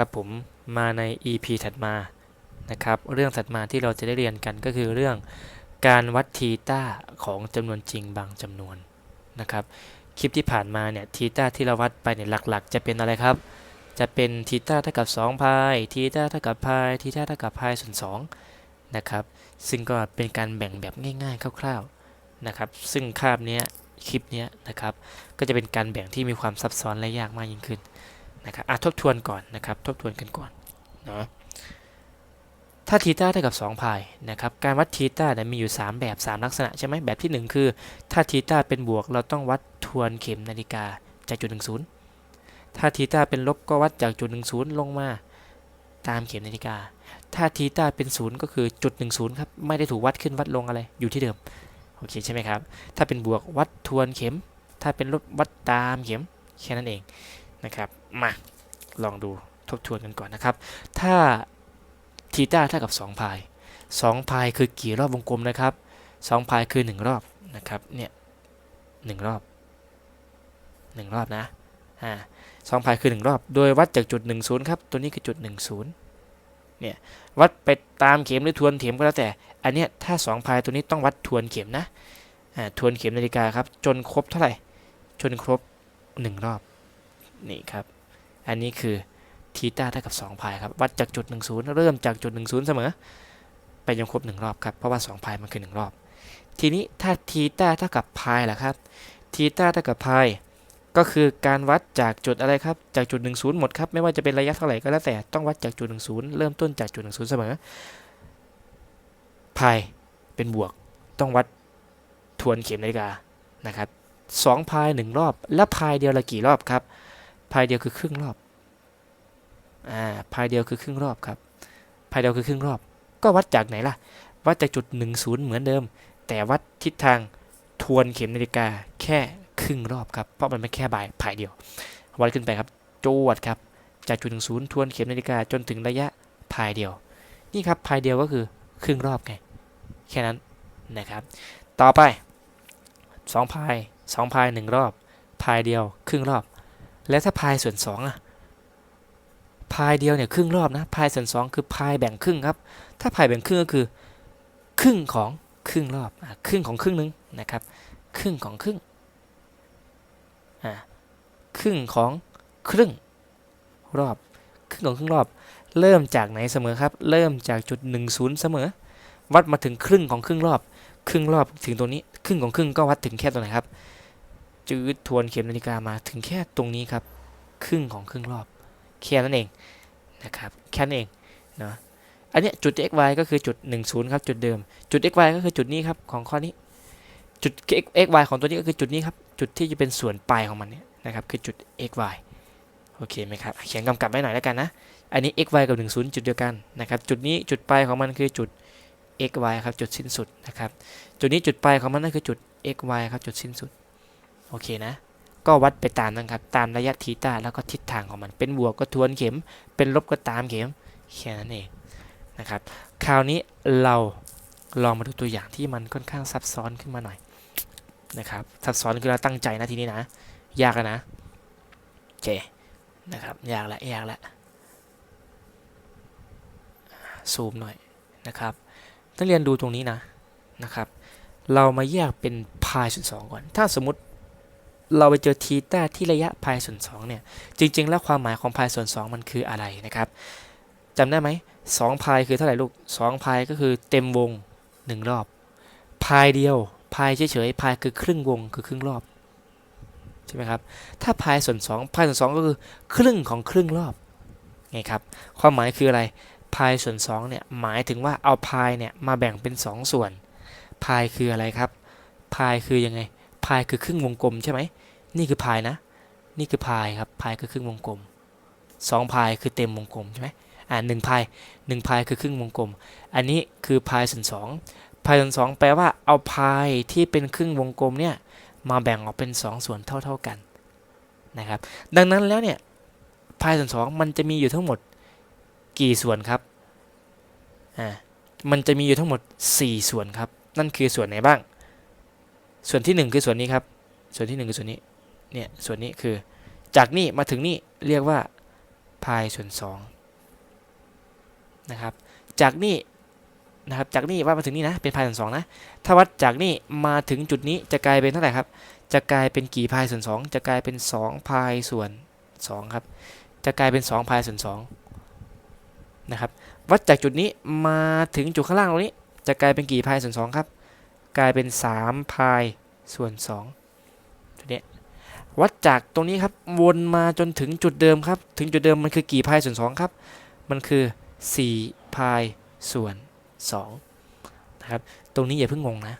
ครับผมมาใน EP ถัดมานะครับเรื่องถัดมาที่เราจะได้เรียนกันก็คือเรื่องการวัดทีต้าของจำนวนจริงบางจำนวนนะครับคลิปที่ผ่านมาเนี่ยทีต้าที่เราวัดไปเนี่ยหลักๆ จะเป็นอะไรครับ จะเป็นทีต้าเท่ากับ2พายทีต้าเท่ากับพายทีต้าเท่ากับพายส่วน2นะครับซึ่งก็เป็นการแบ่งแบบง่าย ๆ คร่าวๆนะครับซึ่งคาบเนี้ยคลิปเนี้ยนะครับก็จะเป็นการแบ่งที่มีความซับซ้อนและยากมากยิ่งขึ้น นะครับอะทบทวนก่อนนะครับ ทบทวนกันก่อนเนาะถ้าทีต้าเท่ากับ2พายนะครับการวัดทีต้าเนี่ยมีอยู่ 3 แบบ 3 ลักษณะใช่ไหมแบบที่ 1 คือ ถ้าทีต้าเป็นบวกเราต้องวัดทวนเข็มนาฬิกาจากจุด10 ถ้าทีต้าเป็นลบก็วัดจากจุด10 ลงมาตามเข็มนาฬิกา ถ้าทีต้าเป็น0ก็คือจุด10ครับไม่ได้ถูกวัดขึ้นวัดลงอะไรอยู่ที่เดิมโอเคใช่ไหมครับถ้าเป็นบวกวัดทวนเข็ม ถ้าเป็นลบวัดตามเข็มแค่นั้นเองนะครับ มาลองดูทบทวนกันก่อนนะครับ ถ้าทีต้าเท่ากับ2พาย2พายคือกี่รอบวงกลมนะครับ2พายคือ 1 รอบนะครับเนี่ยหรอบ 1 รอบนะอ่าสองพายคือ 1 รอบ โดยวัดจากจุด 10 ครับ ตัวนี้คือจุด 10 เนี่ย วัดไปตามเข็มหรือทวนเข็มก็แล้วแต่ อันเนี้ยถ้า 2 พายตัวนี้ต้องวัดทวนเข็มนะ อ่า ทวนเข็มนาฬิกาครับ จนครบเท่าไหร่ จนครบ 1 รอบ นี่ครับ อันนี้คือทีต้าเท่ากับ2พายครับวัดจากจุด 10 เริ่มจากจุด 10 เสมอ ไปจนครบ 1 รอบครับเพราะว่า2พายมันคือ 1 รอบ ทีนี้ถ้าทีต้าเท่ากับพายล่ะครับทีต้าเท่ากับพายก็คือการวัดจากจุดอะไรครับจากจุด 10 หมดครับไม่ว่าจะเป็นระยะเท่าไหร่ก็แล้วแต่ต้องวัดจากจุด 10 เริ่มต้นจากจุด 10 เสมอพายเป็นบวกต้องวัดทวนเข็มนาฬิกานะครับสองพายหนึ่งรอบ แล้วพายเดียวละกี่รอบครับ พายเดียวคือครึ่งรอบ อ่าพายเดียวคือครึ่งรอบครับพายเดียวคือครึ่งรอบ ก็วัดจากไหนล่ะ วัดจากจุด 10 เหมือนเดิม แต่วัดทิศทางทวนเข็มนาฬิกาแค่ครึ่งรอบครับ เพราะมันไม่แค่บายพายเดียว วัดขึ้นไปครับจวดครับ จากจุด 10 ทวนเข็มนาฬิกาจนถึงระยะพายเดียว นี่ครับพายเดียวก็คือครึ่งรอบไง แค่นั้นนะครับ ต่อไป2พาย2พาย1รอบพายเดียวครึ่งรอบ แล้วถ้าพายส่วน2อะ พายเดียวเนี่ยครึ่งรอบนะพายส่วน2คือพายแบ่งครึ่งครับ ถ้าพายแบ่งครึ่งก็คือ ครึ่งของครึ่งรอบอครึ่งของครึ่งหนึงนะครับครึ่งของครึ่งครึ่งของครึ่งรอบครึ่งของครึ่งรอบ เริ่มจากไหนเสมอครับ เริ่มจากจุด 10 เสมอ วัดมาถึงครึ่งของครึ่งรอบ ครึ่งรอบถึงตรงนี้ครึ่งของครึ่งก็วัดถึงแค่ตรงไหนครับจืดทวนเข็มนาฬิกามาถึงแค่ตรงนี้ครับ ครึ่งของครึ่งรอบ แค่นั้นเองนะครับแค่นั้นเองเนาะอันนี้จุด x y ก็คือจุด 10 ครับจุดเดิม จุด x y ก็คือจุดนี้ครับของข้อนี้ จุด x x y ของตัวนี้ก็คือจุดนี้ครับจุดที่จะเป็นส่วนปลายของมันเนี่ยนะครับคือจุด x y โอเคไหมครับเขียนกำกับไว้หน่อยแล้วกันนะ อันนี้ x y กับ 10 จุดเดียวกันนะครับจุดนี้จุดปลายของมันคือจุด x y ครับจุดสิ้นสุดนะครับจุดนี้จุดปลายของมันนั่นคือจุด x y ครับจุดสิ้นสุดโอเคนะ ก็วัดไปตามนั้นครับ ตามระยะทีตาแล้วก็ทิศทางของมัน เป็นบวกก็ทวนเข็ม เป็นลบก็ตามเข็มแค่นั้นเองนะครับ คราวนี้เราลองมาดูตัวอย่างที่มันค่อนข้างซับซ้อนขึ้นมาหน่อยนะครับ ซับซ้อนคือเราตั้งใจนะทีนี้นะ ยากนะโอเคนะครับ ยากละยากละซูมหน่อยนะครับนักเรียนดูตรงนี้นะนะครับ เรามาแยกเป็นพายส่วนสองก่อน ถ้าสมมติ เราไปเจอทีต้าที่ระยะพายส่วน2เนี่ย จริง ๆ แล้วความหมายของพายส่วน 2 มันคืออะไรนะครับจำได้ไหม2พายคือเท่าไหร่ลูก2พายก็คือเต็มวง1รอบ พายเดียว พายเฉยๆ พายคือครึ่งวงคือครึ่งรอบ ใช่ไหมครับ ถ้าพายส่วน2พายส่วน2ก็คือครึ่งของครึ่งรอบไงครับ ความหมายคืออะไร พายส่วน2เนี่ยหมายถึงว่าเอาพายเนี่ยมาแบ่งเป็น2ส่วน พายคืออะไรครับ พายคือยังไง พายคือครึ่งวงกลมใช่ไหม นี่คือพายนะ นี่คือพายครับพายคือครึ่งวงกลมสองพายคือเต็มวงกลมใช่ไหมอ่าหนึ่งพายหนึ่งพายคือครึ่งวงกลม อันนี้คือพายส่วนสองพายส่วนสองแปลว่าเอาพายที่เป็นครึ่งวงกลมเนี่ยมาแบ่งออกเป็นสองส่วนเท่า ๆกันนะครับ ดังนั้นแล้วเนี่ยพายส่วนสองมันจะมีอยู่ทั้งหมดกี่ส่วนครับอ่ามันจะมีอยู่ทั้งหมด 4 ส่วนครับ นั่นคือส่วนไหนบ้าง ส่วนที่ 1 คือส่วนนี้ครับ ส่วนที่ 1 คือส่วนนี้ เนี่ยส่วนนี้คือจากนี่มาถึงนี่เรียกว่าพายส่วน2นะครับจากนี่นะครับจากนี่วัดมาถึงนี่นะเป็นพายส่วน2นะถ้าวัดจากนี่มาถึงจุดนี้จะกลายเป็นเท่าไหร่ครับ จะกลายเป็นกี่พายส่วน 2 จะกลายเป็น 2 พายส่วน2ครับจะกลายเป็น 2 พายส่วน2นะครับวัดจากจุดนี้มาถึงจุดข้างล่างตรงนี้ จะกลายเป็นกี่พายส่วน2ครับกลายเป็น 3 พายส่วน 2 วัดจากตรงนี้ครับวนมาจนถึงจุดเดิมครับ ถึงจุดเดิมมันคือกี่พายส่วน2ครับ มันคือ4พายส่วน2นะครับ ตรงนี้อย่าเพิ่งงงนะ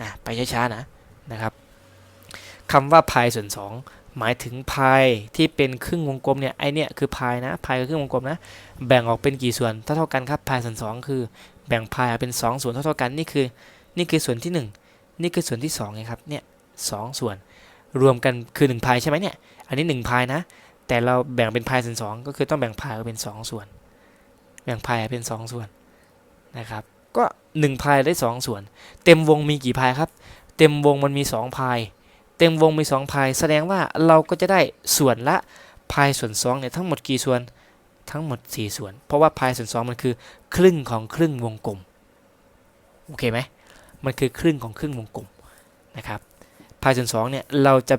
อะไปช้าๆนะนะครับคำว่าพายส่วน 2 หมายถึงพายที่เป็นครึ่งวงกลมเนี่ยไอเนี่ยคือพายนะพายคือครึ่งวงกลมนะแบ่งออกเป็นกี่ส่วนเท่าเท่ากันครับพายส่วน2คือแบ่งพายเป็น 2 ส่วนเท่าเท่ากันนี่คือนี่คือส่วนที่ 1 นี่คือส่วนที่2ไงครับเนี่ยสองส่วน รวมกันคือ 1 พายใช่ไหมเนี่ย อันนี้ 1 พายนะ แต่เราแบ่งเป็นพายส่วน2ก็คือต้องแบ่งพายเป็น 2 ส่วน แบ่งพายเป็น 2 ส่วนนะครับ ก็ 1 พายได้ 2 ส่วน เต็มวงมีกี่พายครับ เต็มวงมันมี 2 พาย เต็มวงมี 2 พาย แสดงว่าเราก็จะได้ส่วนละพายส่วน2เนี่ยทั้งหมดกี่ส่วน ทั้งหมด 4 ส่วน เพราะว่าพายส่วน2มันคือครึ่งของครึ่งวงกลม โอเคไหมมันคือครึ่งของครึ่งวงกลมนะครับ พายส่วน2เนี่ยเราจะ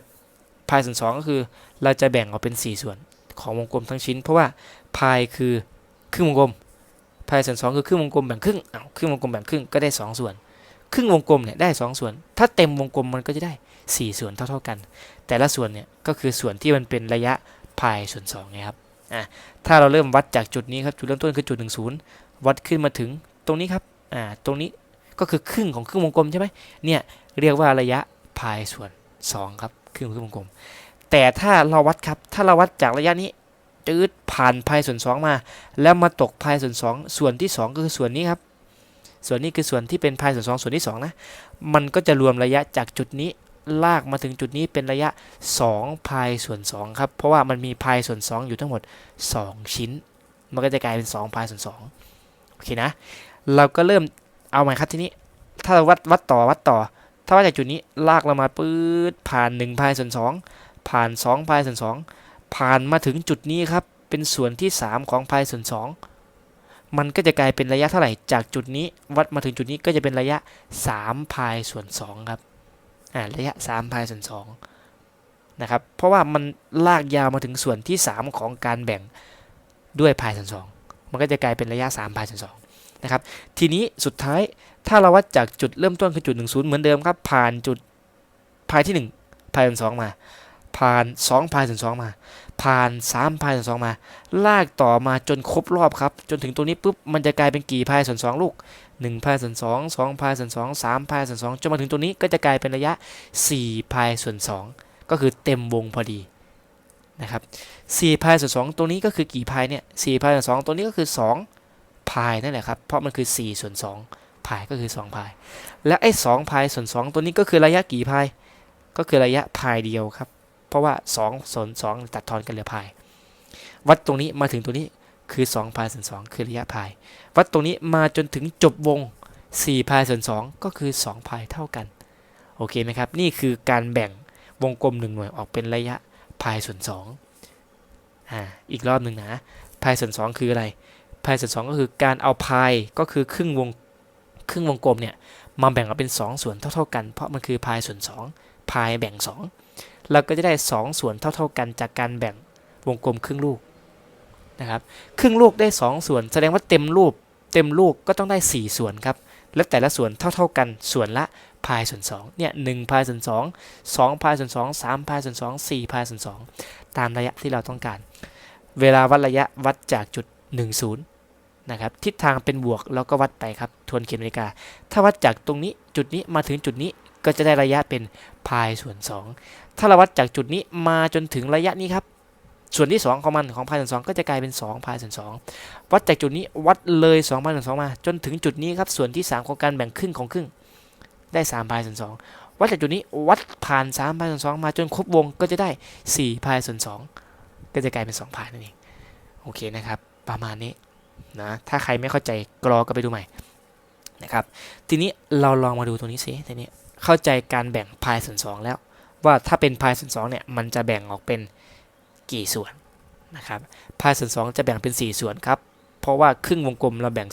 พายส่วน2ก็คือเราจะแบ่งออกเป็น 4 ส่วนของวงกลมทั้งชิ้น เพราะว่าพายคือครึ่งวงกลมพายส่วน2คือครึ่งวงกลมแบ่งครึ่งอ้าวครึ่งวงกลมแบ่งครึ่งก็ได้ 2 ส่วน ครึ่งวงกลมเนี่ยได้ 2 ส่วน ถ้าเต็มวงกลมมันก็จะได้ 4 ส่วนเท่า ๆกัน แต่ละส่วนเนี่ยก็คือส่วนที่มันเป็นระยะพายส่วน2ไงครับอะถ้าเราเริ่มวัดจากจุดนี้ครับจุดเริ่มต้นคือจุด 10 วัดขึ้นมาถึงตรงนี้ครับอ่าตรงนี้ก็คือครึ่งของครึ่งวงกลมใช่ไหมเนี่ยเรียกว่าระยะ พายส่วน 2 ครับครึ่งของครึ่งวงกลม แต่ถ้าเราวัดครับ ถ้าเราวัดจากระยะนี้จืดผ่านพายส่วน 2 มา แล้วมาตกพายส่วน 2 ส่วนที่ 2 ก็คือส่วนนี้ครับ ส่วนนี้คือส่วนที่เป็นพายส่วน 2 ส่วนที่ 2 นะ มันก็จะรวมระยะจากจุดนี้ลากมาถึงจุดนี้เป็นระยะ 2 พายส่วน 2 ครับ เพราะว่ามันมีพายส่วน 2 อยู่ทั้งหมด 2 ชิ้น มันก็จะกลายเป็น 2 พายส่วน 2 โอเคนะ เราก็เริ่มเอาใหม่ครับทีนี้ ถ้าเราวัดวัดต่อวัดต่อ ถ้าวัดจากจุดนี้ลากเรามาปื๊ดผ่าน1พายส่วน2ผ่าน2พายส่วน2ผ่านมาถึงจุดนี้ครับ เป็นส่วนที่ 3 ของพายส่วน2มันก็จะกลายเป็นระยะเท่าไหร่จากจุดนี้ วัดมาถึงจุดนี้ก็จะเป็นระยะ3พายส่วน2ครับอ่าระยะ3พายส่วน2นะครับเพราะว่ามันลากยาวมาถึงส่วนที่ 3 ของการแบ่งด้วยพายส่วน2มันก็จะกลายเป็นระยะ3พายส่วน2นะครับทีนี้สุดท้าย ถ้าเราวัดจากจุดเริ่มต้นคือจุด10เหมือนเดิมครับ ผ่านจุดพายที่1พายส่วน2มา ผ่าน2พายส่วน2มา ผ่าน3พายส่วน2มา ลากต่อมาจนครบรอบครับ จนถึงตรงนี้ปุ๊บมันจะกลายเป็นกี่พายส่วน2ลูก1พายส่วน2 2พายส่วน2 3พายส่วน2จนมาถึงตรงนี้ก็จะกลายเป็นระยะ4พายส่วน2ก็คือเต็มวงพอดีนะครับ4พายส่วน2ตรงนี้ก็คือกี่พายเนี่ย4พายส่วน2ตัวนี้ก็คือ2พายนั่นแหละครับเพราะมันคือ4ส่วน2 พายก็คือ2พาย และไอ้2พายส่วน 2 ตัวนี้ก็คือระยะกี่พาย ก็คือระยะพายเดียวครับ เพราะว่า 2 ส่วน 2 ตัดทอนกันเหลือพาย วัดตรงนี้มาถึงตัวนี้คือ2พายส่วน2คือระยะพาย วัดตรงนี้มาจนถึงจบวง4พายส่วน2ก็คือ2พายเท่ากัน โอเคไหมครับ นี่คือการแบ่งวงกลม 1 หน่วยออกเป็นระยะพายส่วน2อ่า อีกรอบหนึ่งนะ พายส่วน2คืออะไร พายส่วน2ก็คือการเอาพายก็คือครึ่งวง ครึ่งวงกลมเนี่ยมาแบ่งออกเป็น 2 ส่วนเท่า ๆ กัน เพราะมันคือพายส่วน 2 พายแบ่ง 2 เราก็จะได้ 2 ส่วนเท่า ๆ กันจากการแบ่งวงกลมครึ่งลูกนะครับครึ่งลูกได้ 2 ส่วน แสดงว่าเต็มรูปเต็มลูกก็ต้องได้ 4 ส่วนครับและแต่ละส่วนเท่า ๆ กันส่วนละพายส่วน2เนี่ยหพายส่วน2 2พายส่วน2 3พายส่วน2 4พายส่วน2ตามระยะที่เราต้องการ เวลาวัดระยะวัดจากจุด 10 นะครับทิศทางเป็นบวกเราก็วัดไปครับทวนเข็มนาฬิกา ถ้าวัดจากตรงนี้จุดนี้มาถึงจุดนี้ก็จะได้ระยะเป็นพายส่วน 2 ถ้าเราวัดจากจุดนี้มาจนถึงระยะนี้ครับส่วนที่ 2 ของมันของพายส่วน2ก็จะกลายเป็น2พายส่วน2วัดจากจุดนี้วัดเลย2พายส่วน2มา จนถึงจุดนี้ครับส่วนที่ 3 ของการแบ่งครึ่งของครึ่งได้3พายส่วน2วัดจากจุดนี้วัดผ่าน3พายส่วน2มาจนครบวงก็จะได้4พายส่วน2ก็จะกลายเป็น2พายนั่นเองโอเคนะครับ ประมาณนี้ นะ ถ้าใครไม่เข้าใจกรอก็ไปดูใหม่นะครับ ทีนี้เราลองมาดูตรงนี้สิทีนี้เข้าใจการแบ่งพายส่วน2แล้ว ว่าถ้าเป็นพายส่วน2เนี่ยมันจะแบ่งออกเป็นกี่ส่วนนะครับพายส่วน2จะแบ่งเป็น 4 ส่วนครับ เพราะว่าครึ่งวงกลมเราแบ่ง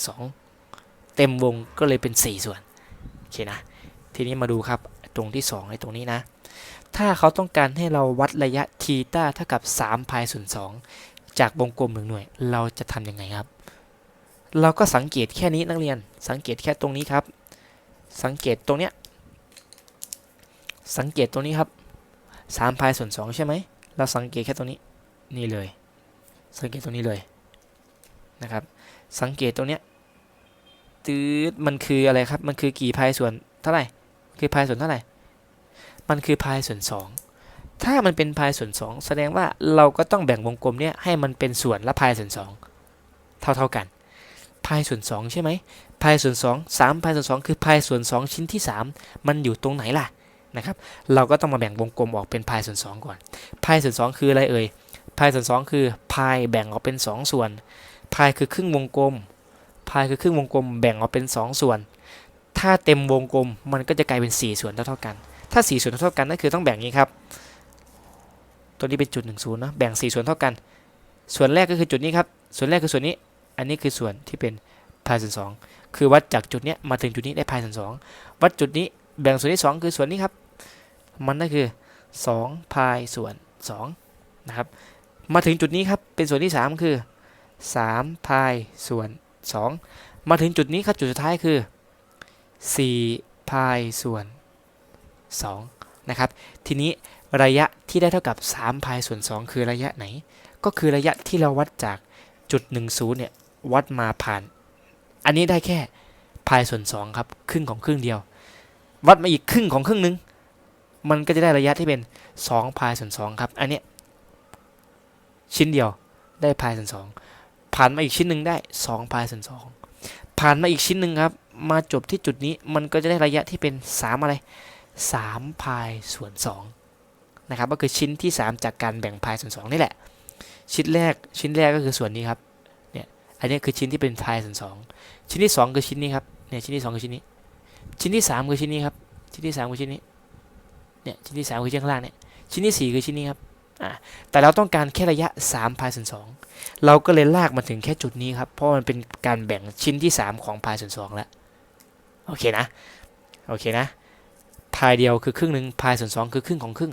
2 เต็มวงก็เลยเป็น 4 ส่วนโอเคนะทีนี้มาดูครับตรงที่ 2 ในตรงนี้นะ ถ้าเขาต้องการให้เราวัดระยะทีต้าเท่ากับ3พายส่วน2จากวงกลมหนึ่งหน่วย เราจะทำยังไงครับ เราก็สังเกตแค่นี้นักเรียน สังเกตแค่ตรงนี้ครับ สังเกตตรงเนี้ย สังเกตตรงนี้ครับ3พายส่วน2ใช่ไหม เราสังเกตแค่ตรงนี้ นี่เลย สังเกตตรงนี้เลยนะครับ สังเกตตรงเนี้ยตืดมันคืออะไรครับ มันคือกี่พายส่วนเท่าไหร่ คือพายส่วนเท่าไหร่ มันคือพายส่วน 2 ถ้ามันเป็นพายส่วน 2 แสดงว่าเราก็ต้องแบ่งวงกลมเนี่ยให้มันเป็นส่วนละพายส่วน 2 เท่าเท่ากัน พายส่วน 2 ใช่ไหมพายส่วน2 3พายส่วน 2 คือพายส่วน 2 ชิ้นที่ 3 มันอยู่ตรงไหนล่ะนะครับเราก็ต้องมาแบ่งวงกลมออกเป็นพายส่วน 2 ก่อนพายส่วน 2 คืออะไรเอ่ยพายส่วน 2 คือพายแบ่งออกเป็น 2 ส่วนพายคือครึ่งวงกลมพายคือครึ่งวงกลมแบ่งออกเป็น 2 ส่วน ถ้าเต็มวงกลมมันก็จะกลายเป็น 4 ส่วนเท่าเท่ากัน ถ้า 4 ส่วนเท่ากันนั่นคือต้องแบ่งนี้ครับ ตัวนี้เป็นจุด1 0นะแบ่ง 4 ส่วนเท่ากัน ส่วนแรกก็คือจุดนี้ครับ ส่วนแรกคือส่วนนี้ นนี้คือส่วนที่เป็นพายส่วน2คือวัดจากจุดนี้มาถึงจุดนี้ได้พายส่วน2วัดจุดนี้แบ่งส่วนที่ 2 คือส่วนนี้ครับ มันก็คือ2พายส่วน2นะครับ มาถึงจุดนี้ครับเป็นส่วนที่ 3 คือ3พายส่วน 2 มาถึงจุดนี้ครับจุดสุดท้ายคือ4พายส่วน2นะครับ ทีนี้ระยะที่ได้เท่ากับ3พายส่วน 2 คือระยะไหน ก็คือระยะที่เราวัดจากจุด 10เนี่ย วัดมาผ่าน อันนี้ได้แค่พายส่วน2ครับ ครึ่งของครึ่งเดียว วัดมาอีกครึ่งของครึ่งหนึง มันก็จะได้ระยะที่เป็น2พายส่วน2ครับ อันนี้ชิ้นเดียวได้พายส่วน2ผ่านมาอีกชิ้นหนึ่งได้2พายส่วน2ผ่านมาอีกชิ้นหนึ่งครับ มาจบที่จุดนี้มันก็จะได้ระยะที่เป็น3อะไร3พายส่วน2นะครับก็คือชิ้นที่ 3 จากการแบ่งพายส่วน2นี่แหละ ชิ้นแรกชิ้นแรกก็คือส่วนนี้ครับ อันนี้คือชิ้นที่เป็นพายส่วน2ชิ้นที่2คือชิ้นนี้ครับเนี่ยชิ้นที่2คือชิ้นนี้ ชิ้นที่3คือชิ้นนี้ครับชิ้นที่3คือชิ้นนี้เนี่ยชิ้นที่3คือชิ้นข้างล่างเนี่ยชิ้นที่4คือชิ้นนี้ครับอ่าแต่เราต้องการแค่ระยะ3พายส่วน2เราก็เลยลากมาถึงแค่จุดนี้ครับเพราะมันเป็นการแบ่งชิ้นที่ 3 ของพายส่วน2แล้วโอเคนะโอเคนะพายเดียวคือครึ่งหนึ่งพายส่วน2คือครึ่งของครึ่ง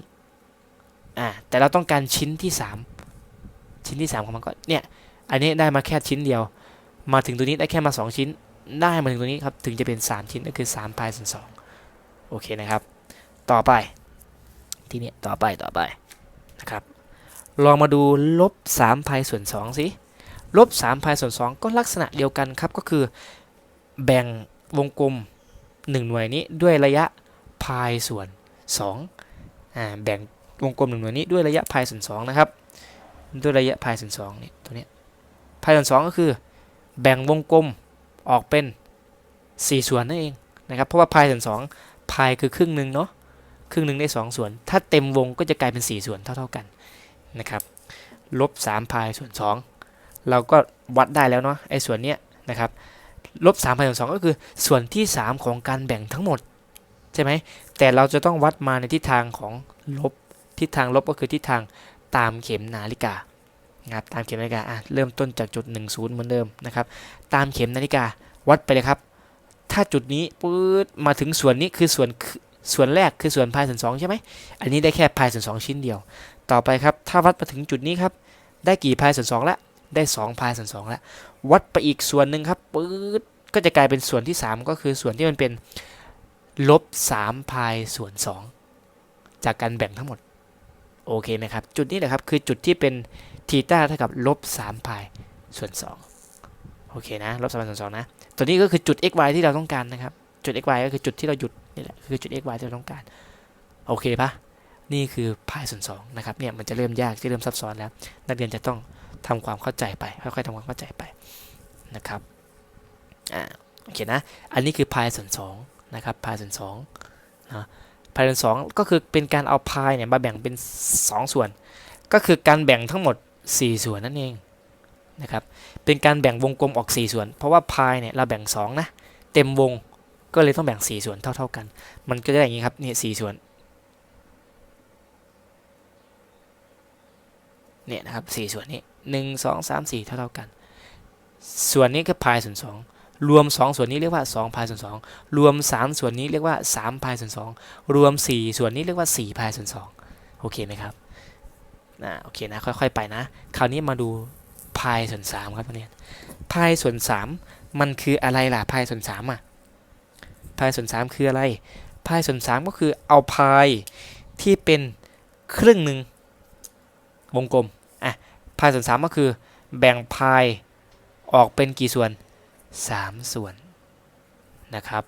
อ่าแต่เราต้องการชิ้นที่ 3 ชิ้นที่ 3 ของมันก็เนี่ย อันนี้ได้มาแค่ชิ้นเดียว มาถึงตัวนี้ได้แค่มา 2 ชิ้น ได้มาถึงตัวนี้ครับ ถึงจะเป็น 3 ชิ้นก็คือ3พายส่วน2โอเคนะครับ ต่อไป ทีนี้ต่อไปต่อไปนะครับ ลองมาดูลบ3พายส่วน2สิ ลบ3พายส่วน2ก็ลักษณะเดียวกันครับก็คือ แบ่งวงกลม 1 หน่วยนี้ด้วยระยะพายส่วน2อ่าแบ่งวงกลม1หน่วยนี้ด้วยระยะพายส่วน2นะครับ ด้วยระยะพายส่วน2นี่ตัวเนี้ย พายส่วน2ก็คือแบ่งวงกลมออกเป็น 4 ส่วนนั่นเองนะครับ เพราะว่าพายส่วน2พายคือครึ่งหนึ่งเนาะ ครึ่งหนึ่งได้ 2 ส่วน ถ้าเต็มวงก็จะกลายเป็น 4 ส่วนเท่า ๆกันนะครับลบ3พายส่วน 2 เราก็วัดได้แล้วเนาะไอ้ส่วนเนี้ยนะครับลบ3พายส่วน 2 ก็คือส่วนที่ 3 ของการแบ่งทั้งหมดใช่ไหมแต่เราจะต้องวัดมาในทิศทางของลบทิศทางลบก็คือทิศทางตามเข็มนาฬิกา นะครับตามเข็มนาฬิกาอะเริ่มต้นจากจุด 10 เหมือนเดิมนะครับตามเข็มนาฬิกาวัดไปเลยครับ ถ้าจุดนี้ปื๊ดมาถึงส่วนนี้คือส่วนส่วนแรกคือส่วนพายส่วน2ใช่ไหมอันนี้ได้แค่พายส่วน2ชิ้นเดียว ต่อไปครับถ้าวัดมาถึงจุดนี้ครับได้กี่พายส่วน2ละได้2พายส่วน2แล้ววัดไปอีกส่วนหนึ่งครับปื๊ดก็จะกลายเป็นส่วนที่ 3 ก็คือส่วนที่มันเป็นลบ3พายส่วน 2 จากการแบ่งทั้งหมด โอเคไหมครับ จุดนี้แหละครับ คือจุดที่เป็น ทีต้าเท่ากับลบ3พายส่วน 2 โอเคนะลบ3พายส่วน2นะตัวนี้ก็คือจุด x y ที่เราต้องการนะครับจุด x y ก็คือจุดที่เราหยุดนี่แหละคือจุด x y ที่เราต้องการโอเคปะนี่คือพายส่วน2นะครับเนี่ยมันจะเริ่มยากจะเริ่มซับซ้อนแล้ว นักเรียนจะต้องทำความเข้าใจไปค่อยๆทำความเข้าใจไปนะครับอ่าโอเคนะอันนี้คือพายส่วน2นะครับพายส่วน2นะพายส่วน2ก็คือเป็นการเอาพายเนี่ยมาแบ่งเป็น 2 ส่วน ก็คือการแบ่งทั้งหมด 4 ส่วนนั่นเองนะครับเป็นการแบ่งวงกลมออก 4 ส่วน เพราะว่าพายเนี่ยเราแบ่ง2นะเต็มวงก็เลยต้องแบ่ง 4 ส่วนเท่า ๆกัน มันก็จะอย่างนี้ครับนี่4ส่วนเนี่ยนะครับสี่ส่วนนี้หนึ่งสองสามสี่เท่าเท่ากัน ส่วนนี้ก็พายส่วนสองรวม 2 ส่วนนี้เรียกว่า2พายส่วน2รวม 3 ส่วนนี้เรียกว่า3พายส่วน2รวม 4 ส่วนนี้เรียกว่า4พายส่วน2โอเคไหมครับ นะโอเคนะค่อยๆไปนะ คราวนี้มาดูพายส่วน3ครับเนี่ยพายส่วน3มันคืออะไรล่ะพายส่วน3อะพายส่วน3คืออะไรพายส่วน3ก็คือเอาพายที่เป็นครึ่งหนึ่งวงกลมอะพายส่วน3ก็คือ แบ่งพายออกเป็นกี่ส่วน 3 ส่วนนะครับ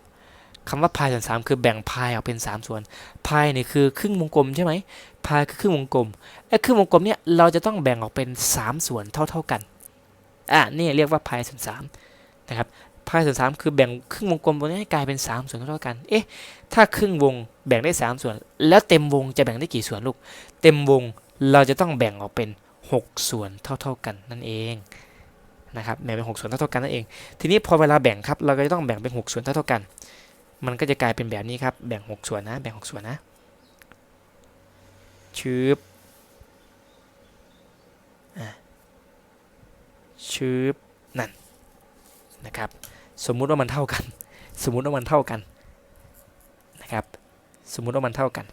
คำว่าพายส่วน3คือแบ่งพายออกเป็น 3 ส่วน พายเนี่ยคือครึ่งวงกลมใช่ไหมพายคือครึ่งวงกลมไอ้ครึ่งวงกลมเนี่ยเราจะต้องแบ่งออกเป็น 3 ส่วนเท่า ๆกันอะนี่เรียกว่าพายส่วน3นะครับพายส่วน3คือแบ่งครึ่งวงกลมตัวนี้ให้กลายเป็น 3 ส่วนเท่ากัน เอ๊ะ ถ้าครึ่งวงแบ่งได้ 3 ส่วน แล้วเต็มวงจะแบ่งได้กี่ส่วนลูก เต็มวงเราจะต้องแบ่งออกเป็น 6 ส่วนเท่า ๆกันนั่นเองนะครับ แบ่งเป็น 6 ส่วนเท่าๆกันนั่นเอง ทีนี้พอเวลาแบ่งครับ เราก็จะต้องแบ่งเป็น 6 ส่วนเท่าๆกัน มันก็จะกลายเป็นแบบนี้ครับ แบ่ง 6 ส่วนนะ แบ่ง 6 ส่วนนะ ชืบอะชืบนั่น นะครับ สมมุติว่ามันเท่ากัน สมมุติว่ามันเท่ากัน นะครับ สมมุติว่ามันเท่ากัน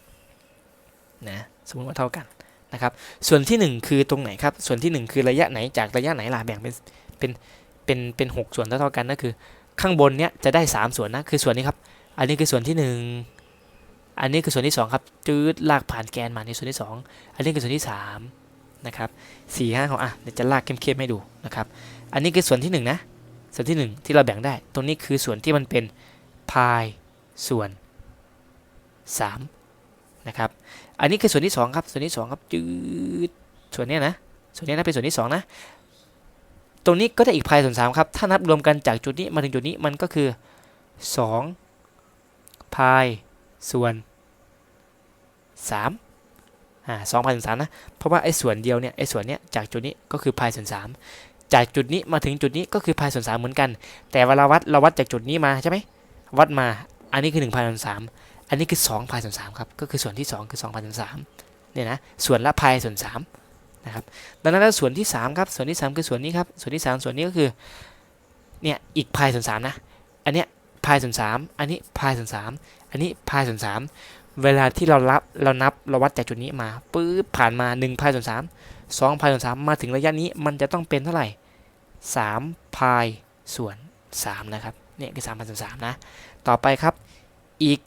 นะ สมมุติว่าเท่ากัน นะครับ ส่วนที่ 1 คือตรงไหนครับ ส่วนที่ 1 คือระยะไหน จากระยะไหนล่ะ แบ่งเป็น เป็น เป็น เป็นหส่วนเท่าๆกัน นั่นคือ ข้างบนเนี้ยจะได้ 3 ส่วนนะ คือส่วนนี้ครับ อันนี้คือส่วนที่ 1 อันนี้คือส่วนที่ 2 ครับ จืดลากผ่านแกนมาในส่วนที่ 2 อันนี้คือส่วนที่ 3 นะครับสี่ห้าของอะเดี๋ยวจะลากเข้มๆให้ดูนะครับ อันนี้คือส่วนที่ 1 นะ ส่วนที่ 1 ที่เราแบ่งได้ ตรงนี้คือส่วนที่มันเป็นพายส่วน 3 นะครับ อันนี้คือส่วนที่ 2 ครับ ส่วนที่ 2 ครับ จืด ส่วนนี้นะ ส่วนนี้นะเป็นส่วนที่ 2 นะ ตรงนี้ก็ได้อีกพายส่วน3ครับ ถ้านับรวมกันจากจุดนี้มาถึงจุดนี้มันก็คือ 2ายส่วน 3อ่าสองพายส่วนสามนะ เพราะว่าไอ้ส่วนเดียวเนี่ยไอ้ส่วนเนี้ยจากจุดนี้ก็คือพายส่วน3จากจุดนี้มาถึงจุดนี้ก็คือพายส่วน3เหมือนกัน แต่เวลาวัดเราวัดจากจุดนี้มาใช่ไหมวัดมาอันนี้คือ1พายส่วน3อันนี้คือ2พายส่วน3ครับก็คือส่วนที่ 2 คือ2พายส่วน3เนี่ยนะส่วนละพายส่วน3นะครับดังนั้นแล้วส่วนที่3ครับส่วนที่ 3 คือส่วนนี้ครับส่วนที่ 3 ส่วนนี้ก็คือเนี่ยอีกพายส่วน3นะอันเนี้ย พายส่วน3อันนี้พายส่วน3อันนี้พายส่วน3เวลาที่เรารับเรานับเราวัดจากจุดนี้มาปื๊บผ่านมา1พายส่วน3 2พายส่วน3มมาถึงระยะนี้มันจะต้องเป็นเท่าไหร่3พายส่วน3นะครับเนี่ยคือ3พายส่วน3นะต่อไปครับอีก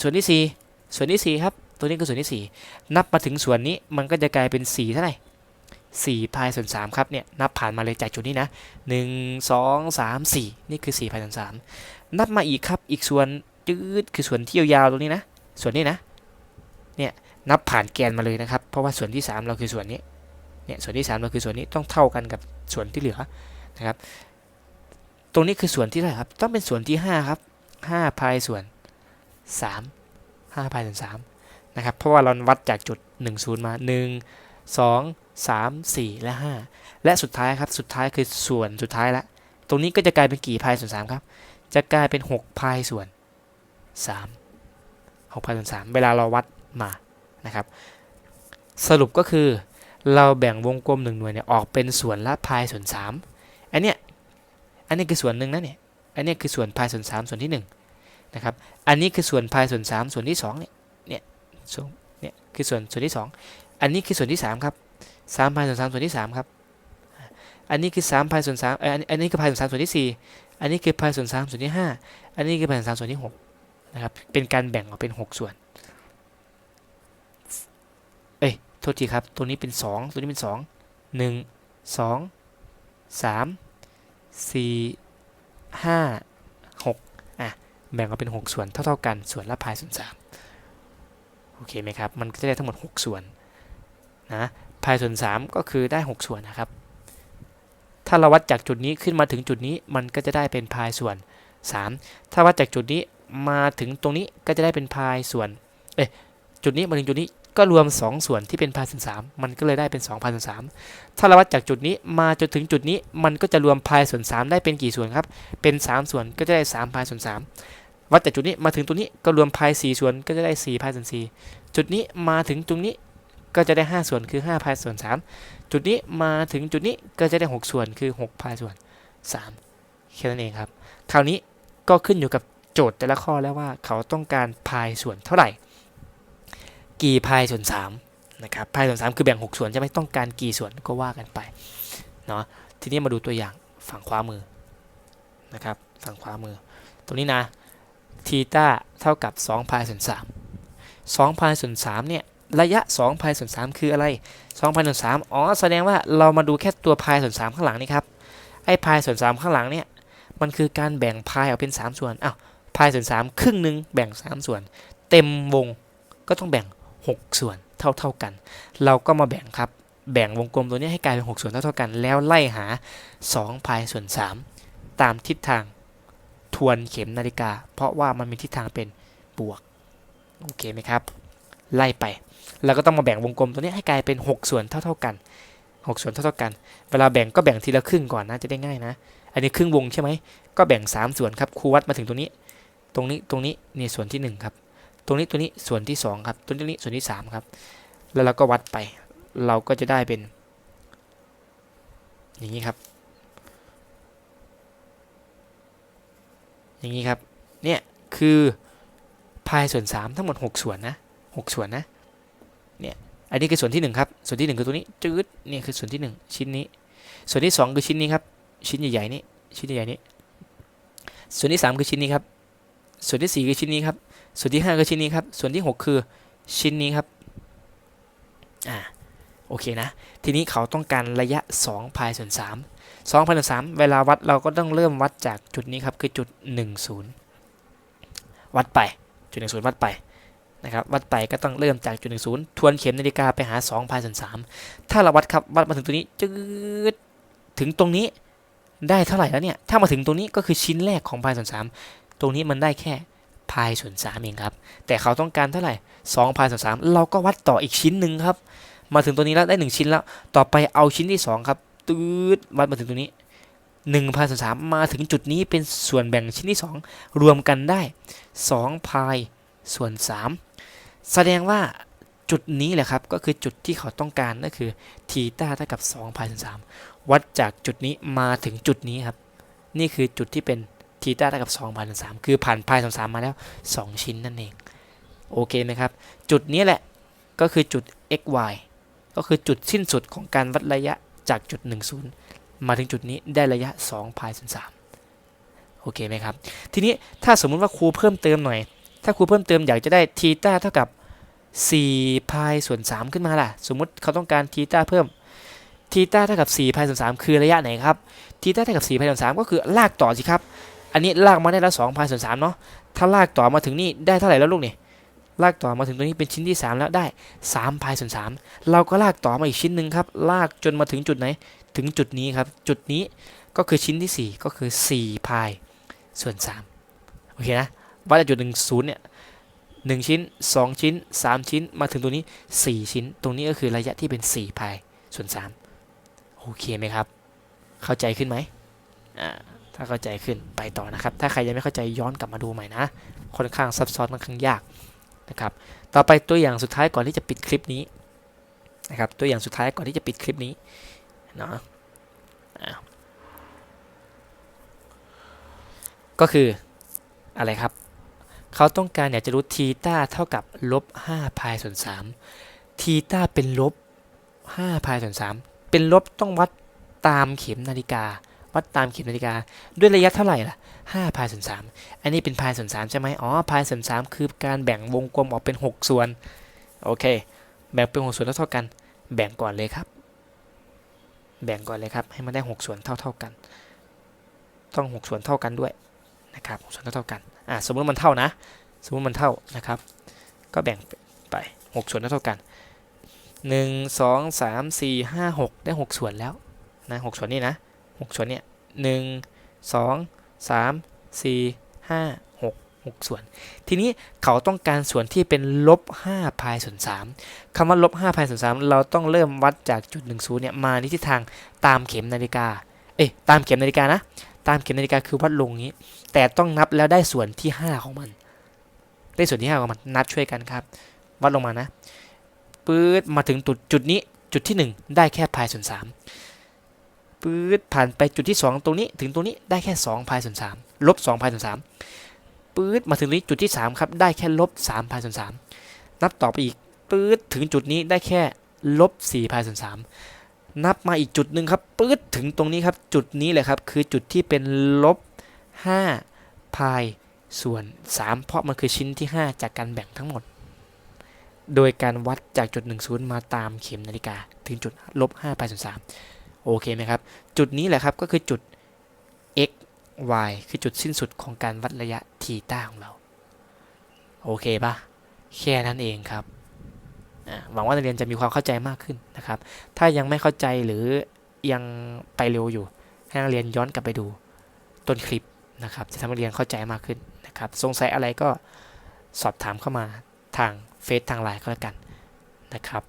ส่วนที่ 4 ส่วนที่4ครับตัวนี้คือส่วนที่ 4 นับมาถึงส่วนนี้มันก็จะกลายเป็น4เท่าไหร่4พายส่วน3ครับเนี่ยนับผ่านมาเลยจากจุดนี้นะ 1 2 3 4 นี่คือ4พายส่วน3 นับมาอีกครับ อีกส่วนจืดคือส่วนที่ยาวๆตรงนี้นะ ส่วนนี้นะ เนี่ยนับผ่านแกนมาเลยนะครับ เพราะว่าส่วนที่ 3 เราคือส่วนนี้ เนี่ยส่วนที่ 3 เราคือส่วนนี้ต้องเท่ากันกับส่วนที่เหลือนะครับ ตรงนี้คือส่วนที่เท่าไหร่ครับ ต้องเป็นส่วนที่ 5 ครับ5พายส่วน 3 5พายส่วน3นะครับ เพราะว่าเราวัดจากจุด 1 0 มา 1 2 3 4 และ 5 และสุดท้ายครับ สุดท้ายคือส่วนสุดท้ายละ ตรงนี้ก็จะกลายเป็นกี่พายส่วน3ครับ จะกลายเป็น 6 พายส่วน 3 6 พายส่วน 3 เวลาเราวัดมานะครับ สรุปก็คือเราแบ่งวงกลม1หน่วยเนี่ยออกเป็นส่วนละพายส่วน 3 อันเนี้ยอันนี้คือส่วนหนึ่งนะเนี่ยอันนี้คือส่วนพายส่วน 3 ส่วนที่1นะครับอันนี้คือส่วนพายส่วน 3 ส่วนที่2เนี่ยเนี่ยส่วนเนี่ยคือส่วนส่วนที่ 2 อันนี้คือส่วนที่3ครับ3พายส่วน3ส่วนที่3ครับอันนี้คือ3พายส่วน3เอออันนี้คือพายส่วน3ส่วนที่4 อันนี้คือพายส่วน3ส่วนที่ 5 อันนี้คือพายส่วน3ส่วนที่6นะครับ เป็นการแบ่งออกเป็น 6 ส่วน เอ้ย โทษทีครับ ตัวนี้เป็น 2 ตัวนี้เป็น 2 1 2 3 4 5 6อะ แบ่งออกเป็น 6 ส่วนเท่าๆกัน ส่วนละพายส่วน3โอเคไหมครับ มันก็จะได้ทั้งหมด 6 ส่วนนะพายส่วน 3 ก็คือได้ 6 ส่วนนะครับ ถ้าเราวัดจากจุดนี้ขึ้นมาถึงจุดนี้มันก็จะได้เป็นพายส่วน 3 ถ้าวัดจากจุดนี้มาถึงตรงนี้ก็จะได้เป็นพายส่วน เอ้ยจุดนี้มาถึงจุดนี้ก็รวม 2 ส่วนที่เป็นพายส่วน3มันก็เลยได้เป็น2พายส่วน3ถ้าเราวัดจากจุดนี้มาจนถึงจุดนี้มันก็จะรวมพายส่วน 3 ได้เป็นกี่ส่วนครับ เป็น 3 ส่วนก็จะได้3พายส่วน3วัดจากจุดนี้มาถึงตรงนี้ก็รวมพาย4ส่วนก็จะได้4พายส่วน4จุดนี้มาถึงตรงนี้ ก็จะได้ 5 ส่วนคือ5พายส่วน 3 จุดนี้มาถึงจุดนี้ก็จะได้ 6 ส่วนคือ6พายส่วน 3 แค่นั้นเองครับ คราวนี้ก็ขึ้นอยู่กับโจทย์แต่ละข้อแล้วว่าเขาต้องการพายส่วนเท่าไหร่ กี่พายส่วน3นะครับพายส่วน 3 คือแบ่ง 6 ส่วนจะไม่ต้องการกี่ส่วนก็ว่ากันไปเนาะทีนี้มาดูตัวอย่างฝั่งขวามือนะครับฝั่งขวามือ ตรงนี้นะทีต้าเท่ากับ2พายส่วน3 2พายส่วน3เนี่ย ระยะ2พายส่วน3คืออะไร2พายส่วน3อ๋อแสดงว่าเรามาดูแค่ตัวพายส่วน3ข้างหลังนี่ครับไอ้พายส่วน3ข้างหลังเนี่ยมันคือการแบ่งพายออกเป็น 3 ส่วนอ้าวพายส่วน3ครึ่งหนึ่งแบ่ง 3 ส่วน เต็มวงก็ต้องแบ่ง 6 ส่วนเท่าเท่าๆกัน เราก็มาแบ่งครับแบ่งวงกลมตัวนี้ให้กลายเป็น 6 ส่วนเท่าเท่าๆกัน แล้วไล่หา2พายส่วน 3 ตามทิศทางทวนเข็มนาฬิกา เพราะว่ามันมีทิศทางเป็นบวก โอเคไหมครับ ไล่ไป เราก็ต้องมาแบ่งวงกลมตัวนี้ให้กลายเป็น 6 ส่วนเท่าๆกัน 6 ส่วนเท่าๆกัน เวลาแบ่งก็แบ่งทีละครึ่งก่อนนะจะได้ง่ายนะ อันนี้ครึ่งวงใช่ไหมก็แบ่ง 3 ส่วนครับครูวัดมาถึงตรงนี้ ตรงนี้ตรงนี้นี่ส่วนที่ 1 ครับ ตรงนี้ตัวนี้ส่วนที่ 2 ครับตรงนี้ส่วนที่ 3 ครับ แล้วเราก็วัดไป เราก็จะได้เป็น อย่างนี้ครับ อย่างนี้ครับ เนี่ยคือพายส่วน 3 ทั้งหมด 6 ส่วนนะ 6 ส่วนนะ อันนี้คือส่วนที่1ครับ ส่วนที่1คือตัวนี้จืดนี่คือส่วนที่ 1 ชิ้นนี้ ส่วนที่ 2 คือชิ้นนี้ครับ ชิ้นใหญ่ๆนี่ชิ้นใหญ่ๆนี่ส่วนที่ 3 คือชิ้นนี้ครับ ส่วนที่ 4 คือชิ้นนี้ครับ ส่วนที่ 5 คือชิ้นนี้ครับ ส่วนที่ 6 คือชิ้นนี้ครับ อ่า โอเคนะ ทีนี้เขาต้องการระยะ2พายส่วน3 2พายส่วน3เวลาวัดเราก็ต้องเริ่มวัดจากจุดนี้ครับ คือจุด 10 วัดไป จุด 10 วัดไป นะครับวัดไปก็ต้องเริ่มจากจุด10ทวนเข็มนาฬิกาไปหา2พายส่วน3ถ้าเราวัดครับวัดมาถึงตัวนี้จืดถึงตรงนี้ได้เท่าไหร่แล้วเนี่ยถ้ามาถึงตรงนี้ก็คือชิ้นแรกของพายส่วน3ตรงนี้มันได้แค่พายส่วน3เองครับ แต่เขาต้องการเท่าไหร่2พายส่วน3เราก็วัดต่ออีกชิ้นหนึ่งครับ มาถึงตัวนี้แล้วได้1ชิ้นแล้ว ต่อไปเอาชิ้นที่2ครับตืดวัดมาถึงตรงนี้1พายส่วน3มมาถึงจุดนี้เป็นส่วนแบ่งชิ้นที่2รวมกันได้2พายส่วน3 แสดงว่าจุดนี้แหละครับ ก็คือจุดที่เขาต้องการก็คือทีต้าเท่ากับ2พายส่วน3วัดจากจุดนี้มาถึงจุดนี้ครับ นี่คือจุดที่เป็นทีต้าเท่ากับ2พายส่วน3คือผ่านพายส่วน3มมาแล้ว 2 ชิ้นนั่นเอง โอเคไหมครับ จุดนี้แหละก็คือจุด x y ก็คือจุดสิ้นสุดของการวัดระยะจากจุด 10 มาถึงจุดนี้ได้ระยะ2พายส่วน3โอเคไหมครับ ทีนี้ถ้าสมมุติว่าครูเพิ่มเติมหน่อย ถ้าครูเพิ่มเติมอยากจะได้ทีต้าเท่ากับ 4พายส่วน 3 ขึ้นมาล่ะ สมมุติเขาต้องการทีต้าเพิ่มทีต้าเท่ากับ4พายส่วน3คือระยะไหนครับทีต้าเท่ากับ4พายส่วน3ก็คือลากต่อสิครับ อันนี้ลากมาได้แล้ว2พายส่วน3เนาะถ้าลากต่อมาถึงนี่ได้เท่าไหร่แล้วลูกเนี่ยลากต่อมาถึงตรงนี้เป็นชิ้นที่ 3 แล้วได้3พายส่วน3เราก็ลากต่อมาอีกชิ้นหนึ่งครับ ลากจนมาถึงจุดไหน ถึงจุดนี้ครับ จุดนี้ก็คือชิ้นที่ 4 ก็คือ4พายส่วน3โอเคนะวัดจากจุด1 0เนี่ย 1 ชิ้น 2 ชิ้น 3 ชิ้น มาถึงตรงนี้ 4 ชิ้น ตรงนี้ก็คือระยะที่เป็น 4 พายส่วน 3 โอเคไหมครับ เข้าใจขึ้นไหมอ่าถ้าเข้าใจขึ้นไปต่อนะครับ ถ้าใครยังไม่เข้าใจย้อนกลับมาดูใหม่นะ ค่อนข้างซับซ้อนค่อนข้างยากนะครับ ต่อไปตัวอย่างสุดท้ายก่อนที่จะปิดคลิปนี้นะครับตัวอย่างสุดท้ายก่อนที่จะปิดคลิปนี้เนาะก็คืออะไรครับ เขาต้องการอยากจะรู้ทีต้าเท่ากับลบ5พายส่วน3ทีต้าเป็นลบ5พายส่วน3เป็นลบต้องวัดตามเข็มนาฬิกา วัดตามเข็มนาฬิกา ด้วยระยะเท่าไหร่ล่ะ5พายส่วน3อันนี้เป็นพายส่วน3ใช่ไหมอ๋อพายส่วน3คือการแบ่งวงกลมออกเป็น 6 ส่วน โอเค แบ่งเป็น 6 ส่วนเท่ากัน แบ่งก่อนเลยครับ แบ่งก่อนเลยครับ ให้มันได้ 6 ส่วนเท่า ๆกัน ต้อง 6 ส่วนเท่ากันด้วยนะครับ 6 ส่วนเท่าๆกัน อ่าสมมติมันเท่านะ สมมติมันเท่านะครับ ก็แบ่งไป 6 ส่วนเท่ากัน 1 2 3 4 5 6 ได้ 6 ส่วนแล้วนะ6ส่วนนี้นะ 6 ส่วนเนี้ย1 2 3 4 5 6 6 ส่วน ทีนี้เขาต้องการส่วนที่เป็นลบ5พายส่วน3คำว่าลบ5พายส่วน3เราต้องเริ่มวัดจากจุด1 0เนี่ยมาในทิศทางตามเข็มนาฬิกา เอ้ยตามเข็มนาฬิกานะ ตามเข็มนาฬิกาคือวัดลงนี้ แต่ต้องนับแล้วได้ส่วนที่ 5 ของมัน ได้ส่วนที่5ของมันนับช่วยกันครับ วัดลงมานะปื๊ดมาถึงจุดจุดนี้จุดที่หนึ่งได้แค่พายส่วนสามปื๊ดผ่านไปจุดที่สองตรงนี้ถึงตรงนี้ได้แค่สองพายส่วนสามลบสองพายส่วนสามปื๊ดมาถึงนี้จุดที่สามครับได้แค่ลบสามพายส่วนสามนับต่อไปอีกปื๊ดถึงจุดนี้ได้แค่ลบสี่พายส่วนสาม นับมาอีกจุดหนึ่งครับปื๊ดถึงตรงนี้ครับ จุดนี้เลยครับ คือจุดที่เป็นลบห้าพายส่วน 3 เพราะมันคือชิ้นที่ 5 จากการแบ่งทั้งหมด โดยการวัดจากจุด 1 0 มาตามเข็มนาฬิกา ถึงจุดลบ5ไปส่วน3โอเคไหมครับ จุดนี้แหละครับก็คือจุด x y คือจุดสิ้นสุดของการวัดระยะทีต้าของเรา โอเคปะแค่นั้นเองครับ หวังว่านักเรียนจะมีความเข้าใจมากขึ้นนะครับ ถ้ายังไม่เข้าใจหรือยังไปเร็วอยู่ ให้นักเรียนย้อนกลับไปดูต้นคลิปนะครับ จะทำให้นักเรียนเข้าใจมากขึ้นนะครับ สงสัยอะไรก็สอบถามเข้ามาทางเฟซทางไลน์ก็แล้วกันนะครับ